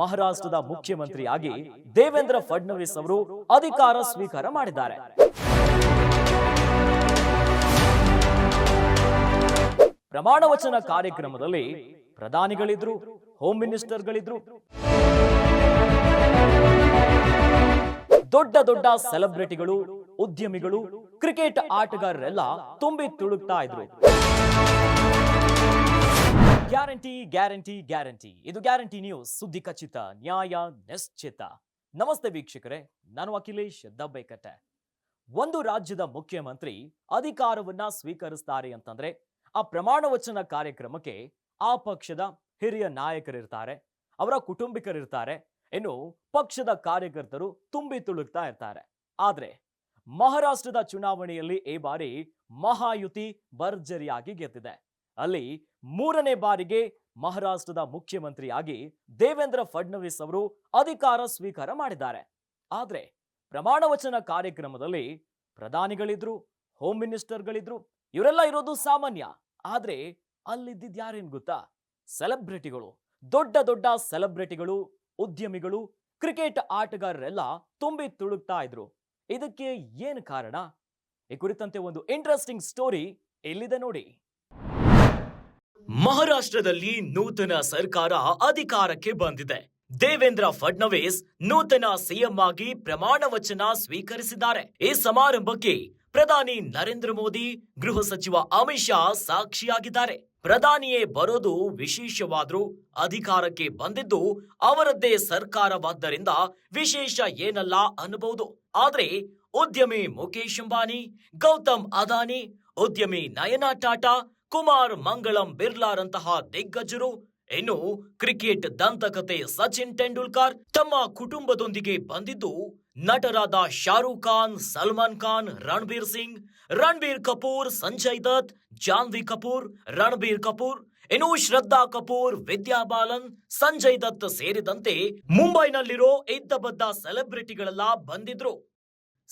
ಮಹಾರಾಷ್ಟ್ರದ ಮುಖ್ಯಮಂತ್ರಿಯಾಗಿ ದೇವೇಂದ್ರ ಫಡ್ನವೀಸ್ ಅವರು ಅಧಿಕಾರ ಸ್ವೀಕಾರ ಮಾಡಿದ್ದಾರೆ. ಪ್ರಮಾಣ ವಚನ ಕಾರ್ಯಕ್ರಮದಲ್ಲಿ ಪ್ರಧಾನಿಗಳಿದ್ರು ಹೋಮ್ ಮಿನಿಸ್ಟರ್ಗಳಿದ್ರು ದೊಡ್ಡ ದೊಡ್ಡ ಸೆಲೆಬ್ರಿಟಿಗಳು, ಉದ್ಯಮಿಗಳು, ಕ್ರಿಕೆಟ್ ಆಟಗಾರರೆಲ್ಲ ತುಂಬಿ ತುಳುಕ್ತಾ ಇದ್ರು. Guarantee guarantee guarantee. ಇದು ಗ್ಯಾರಂಟಿ ನ್ಯೂಸ್. ಸುದ್ದಿ ಖಚಿತ, ನ್ಯಾಯ ನಿಶ್ಚಿತ. ನಮಸ್ತೆ ವೀಕ್ಷಕರೇ, ನಾನು ಅಖಿಲೇಶ್ ದಬ್ಬೆಕಟ್ಟೆ. ಒಂದು ರಾಜ್ಯದ ಮುಖ್ಯಮಂತ್ರಿ ಅಧಿಕಾರವನ್ನ ಸ್ವೀಕರಿಸ್ತಾರೆ ಅಂತಂದ್ರೆ, ಆ ಪ್ರಮಾಣ ವಚನ ಕಾರ್ಯಕ್ರಮಕ್ಕೆ ಆ ಪಕ್ಷದ ಹಿರಿಯ ನಾಯಕರಿರ್ತಾರೆ, ಅವರ ಕುಟುಂಬಿಕರಿರ್ತಾರೆ. ಇನ್ನು ಪಕ್ಷದ ಕಾರ್ಯಕರ್ತರು ತುಂಬಿ ತುಳುಕ್ತಾ ಇರ್ತಾರೆ. ಆದ್ರೆ, ಮಹಾರಾಷ್ಟ್ರದ ಚುನಾವಣೆಯಲ್ಲಿ ಈ ಬಾರಿ ಮಹಾಯುತಿ ಭರ್ಜರಿಯಾಗಿ ಗೆದ್ದಿದೆ. ಅಲ್ಲಿ ಮೂರನೇ ಬಾರಿಗೆ ಮಹಾರಾಷ್ಟ್ರದ ಮುಖ್ಯಮಂತ್ರಿಯಾಗಿ ದೇವೇಂದ್ರ ಫಡ್ನವೀಸ್ ಅವರು ಅಧಿಕಾರ ಸ್ವೀಕಾರ ಮಾಡಿದ್ದಾರೆ. ಆದರೆ ಪ್ರಮಾಣ ವಚನ ಕಾರ್ಯಕ್ರಮದಲ್ಲಿ ಪ್ರಧಾನಿಗಳಿದ್ರು ಹೋಮ್ ಮಿನಿಸ್ಟರ್ಗಳಿದ್ರು ಇವರೆಲ್ಲ ಇರೋದು ಸಾಮಾನ್ಯ. ಆದರೆ ಅಲ್ಲಿದ್ದಿದ್ ಯಾರೇನ್ ಗೊತ್ತಾ? ಸೆಲೆಬ್ರಿಟಿಗಳು, ದೊಡ್ಡ ದೊಡ್ಡ ಸೆಲೆಬ್ರಿಟಿಗಳು, ಉದ್ಯಮಿಗಳು, ಕ್ರಿಕೆಟ್ ಆಟಗಾರರೆಲ್ಲ ತುಂಬಿ ತುಳುಕ್ತಾ ಇದ್ರು. ಇದಕ್ಕೆ ಏನು ಕಾರಣ? ಈ ಕುರಿತಂತೆ ಒಂದು ಇಂಟ್ರೆಸ್ಟಿಂಗ್ ಸ್ಟೋರಿ ಎಲ್ಲಿದೆ ನೋಡಿ. ಮಹಾರಾಷ್ಟ್ರದಲ್ಲಿ ನೂತನ ಸರ್ಕಾರ ಅಧಿಕಾರಕ್ಕೆ ಬಂದಿದೆ. ದೇವೇಂದ್ರ ಫಡ್ನವೀಸ್ ನೂತನ ಸಿಎಂ ಆಗಿ ಪ್ರಮಾಣ ವಚನ ಸ್ವೀಕರಿಸಿದ್ದಾರೆ. ಈ ಸಮಾರಂಭಕ್ಕೆ ಪ್ರಧಾನಿ ನರೇಂದ್ರ ಮೋದಿ, ಗೃಹ ಸಚಿವ ಅಮಿತ್ ಶಾ ಸಾಕ್ಷಿಯಾಗಿದ್ದಾರೆ. ಪ್ರಧಾನಿಯೇ ಬರೋದು ವಿಶೇಷವಾದ್ರೂ ಅಧಿಕಾರಕ್ಕೆ ಬಂದಿದ್ದು ಅವರದ್ದೇ ಸರ್ಕಾರವಾದ್ದರಿಂದ ವಿಶೇಷ ಏನಲ್ಲ ಅನ್ನಬಹುದು. ಆದ್ರೆ ಉದ್ಯಮಿ ಮುಖೇಶ್ ಅಂಬಾನಿ, ಗೌತಮ್ ಅದಾನಿ, ಉದ್ಯಮಿ ನಯನಾ ಟಾಟಾ ಕುಮಾರ್ ಮಂಗಳಂ ಬಿರ್ಲಾರಂತಹ ದಿಗ್ಗಜರು. ಇನ್ನು ಕ್ರಿಕೆಟ್ ದಂತಕತೆ ಸಚಿನ್ ತೆಂಡೂಲ್ಕರ್ ತಮ್ಮ ಕುಟುಂಬದೊಂದಿಗೆ ಬಂದಿದ್ದು, ನಟರಾದ ಶಾರುಖ್ ಖಾನ್, ಸಲ್ಮಾನ್ ಖಾನ್, ರಣಬೀರ್ ಸಿಂಗ್, ರಣಬೀರ್ ಕಪೂರ್, ಸಂಜಯ್ ದತ್, ಜಾನ್ವಿ ಕಪೂರ್, ರಣಬೀರ್ ಕಪೂರ್, ಇನ್ನು ಶ್ರದ್ಧಾ ಕಪೂರ್, ವಿದ್ಯಾ ಬಾಲನ್, ಸಂಜಯ್ ದತ್ ಸೇರಿದಂತೆ ಮುಂಬೈನಲ್ಲಿರೋ ಇದ್ದಬದ್ದ ಸೆಲೆಬ್ರಿಟಿಗಳೆಲ್ಲ ಬಂದಿದ್ರು.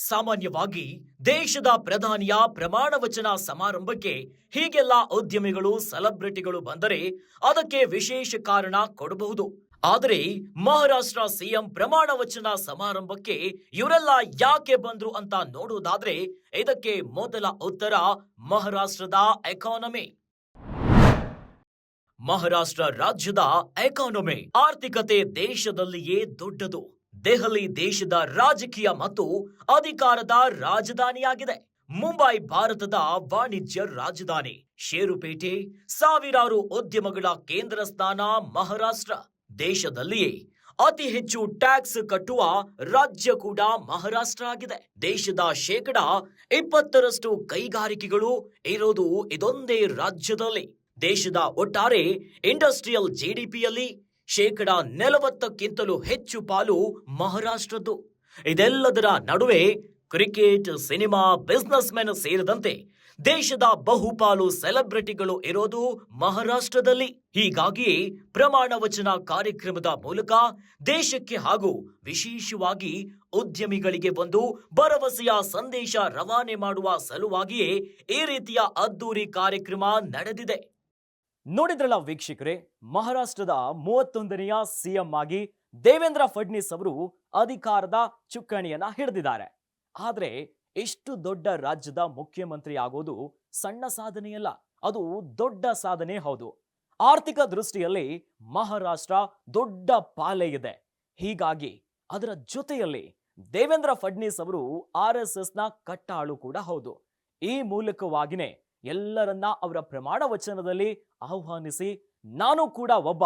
ಸಾಮಾನ್ಯವಾಗಿ ದೇಶದ ಪ್ರಧಾನಿಯ ಪ್ರಮಾಣ ವಚನ ಸಮಾರಂಭಕ್ಕೆ ಹೀಗೆಲ್ಲ ಉದ್ಯಮಿಗಳು, ಸೆಲೆಬ್ರಿಟಿಗಳು ಬಂದರೆ ಅದಕ್ಕೆ ವಿಶೇಷ ಕಾರಣ ಕೊಡಬಹುದು. ಆದರೆ ಮಹಾರಾಷ್ಟ್ರ ಸಿಎಂ ಪ್ರಮಾಣ ವಚನ ಸಮಾರಂಭಕ್ಕೆ ಇವರೆಲ್ಲ ಯಾಕೆ ಬಂದ್ರು ಅಂತ ನೋಡುವುದಾದ್ರೆ ಇದಕ್ಕೆ ಮೊದಲ ಉತ್ತರ ಮಹಾರಾಷ್ಟ್ರದ ಎಕಾನಮಿ. ಮಹಾರಾಷ್ಟ್ರ ರಾಜ್ಯದ ಎಕಾನಮಿ ಆರ್ಥಿಕತೆ ದೇಶದಲ್ಲಿಯೇ ದೊಡ್ಡದು. ದೆಹಲಿ ದೇಶದ ರಾಜಕೀಯ ಮತ್ತು ಅಧಿಕಾರದ ರಾಜಧಾನಿಯಾಗಿದೆ. ಮುಂಬೈ ಭಾರತದ ವಾಣಿಜ್ಯ ರಾಜಧಾನಿ. ಷೇರುಪೇಟೆ ಸಾವಿರಾರು ಉದ್ಯಮಗಳ ಕೇಂದ್ರ ಸ್ಥಾನ ಮಹಾರಾಷ್ಟ್ರ. ದೇಶದಲ್ಲಿಯೇ ಅತಿ ಹೆಚ್ಚು ಟ್ಯಾಕ್ಸ್ ಕಟ್ಟುವ ರಾಜ್ಯ ಕೂಡ ಮಹಾರಾಷ್ಟ್ರ ಆಗಿದೆ. ದೇಶದ ಶೇಕಡ ಇಪ್ಪತ್ತರಷ್ಟು ಕೈಗಾರಿಕೆಗಳು ಇರೋದು ಇದೊಂದೇ ರಾಜ್ಯದಲ್ಲಿ. ದೇಶದ ಒಟ್ಟಾರೆ ಇಂಡಸ್ಟ್ರಿಯಲ್ ಜಿಡಿಪಿಯಲ್ಲಿ ಶೇಕಡ ನಲವತ್ತಕ್ಕಿಂತಲೂ ಹೆಚ್ಚು ಪಾಲು ಮಹಾರಾಷ್ಟ್ರದ್ದು. ಇದೆಲ್ಲದರ ನಡುವೆ ಕ್ರಿಕೆಟ್, ಸಿನಿಮಾ ಬಿಸ್ನೆಸ್ ಮೆನ್ ಸೇರಿದಂತೆ ದೇಶದ ಬಹುಪಾಲು ಸೆಲೆಬ್ರಿಟಿಗಳು ಇರೋದು ಮಹಾರಾಷ್ಟ್ರದಲ್ಲಿ. ಹೀಗಾಗಿಯೇ ಪ್ರಮಾಣ ವಚನ ಕಾರ್ಯಕ್ರಮದ ಮೂಲಕ ದೇಶಕ್ಕೆ ಹಾಗೂ ವಿಶೇಷವಾಗಿ ಉದ್ಯಮಿಗಳಿಗೆ ಒಂದು ಭರವಸೆಯ ಸಂದೇಶ ರವಾನೆ ಮಾಡುವ ಸಲುವಾಗಿಯೇ ಈ ರೀತಿಯ ಅದ್ದೂರಿ ಕಾರ್ಯಕ್ರಮ ನಡೆದಿದೆ. ನೋಡಿದ್ರಲ್ಲ ವೀಕ್ಷಕರೇ, ಮಹಾರಾಷ್ಟ್ರದ ಮೂವತ್ತೊಂದನೆಯ ಸಿಎಂ ಆಗಿ ದೇವೇಂದ್ರ ಫಡ್ನೀಸ್ ಅವರು ಅಧಿಕಾರದ ಚುಕ್ಕಾಣಿಯನ್ನ ಹಿಡಿದಿದ್ದಾರೆ. ಆದ್ರೆ ಇಷ್ಟು ದೊಡ್ಡ ರಾಜ್ಯದ ಮುಖ್ಯಮಂತ್ರಿ ಆಗೋದು ಸಣ್ಣ ಸಾಧನೆಯಲ್ಲ, ಅದು ದೊಡ್ಡ ಸಾಧನೆ ಹೌದು. ಆರ್ಥಿಕ ದೃಷ್ಟಿಯಲ್ಲಿ ಮಹಾರಾಷ್ಟ್ರ ದೊಡ್ಡ ಪಾಲೆ ಇದೆ. ಹೀಗಾಗಿ ಅದರ ಜೊತೆಯಲ್ಲಿ ದೇವೇಂದ್ರ ಫಡ್ನೀಸ್ ಅವರು ಆರ್ ಎಸ್ ಎಸ್ನ ಕಟ್ಟಾಳು ಕೂಡ ಹೌದು. ಈ ಮೂಲಕವಾಗಿನೇ ಎಲ್ಲರನ್ನ ಅವರ ಪ್ರಮಾಣ ವಚನದಲ್ಲಿ ಆಹ್ವಾನಿಸಿ, ನಾನು ಕೂಡ ಒಬ್ಬ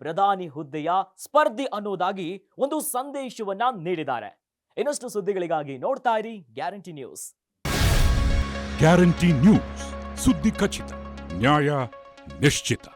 ಪ್ರಧಾನಿ ಹುದ್ದೆಯ ಸ್ಪರ್ಧಿ ಅನ್ನುವುದಾಗಿ ಒಂದು ಸಂದೇಶವನ್ನ ನೀಡಿದ್ದಾರೆ. ಇನ್ನಷ್ಟು ಸುದ್ದಿಗಳಿಗಾಗಿ ನೋಡ್ತಾ ಇರಿ ಗ್ಯಾರಂಟಿ ನ್ಯೂಸ್. ಗ್ಯಾರಂಟಿ ನ್ಯೂಸ್, ಸುದ್ದಿ ಖಚಿತ, ನ್ಯಾಯ ನಿಶ್ಚಿತ.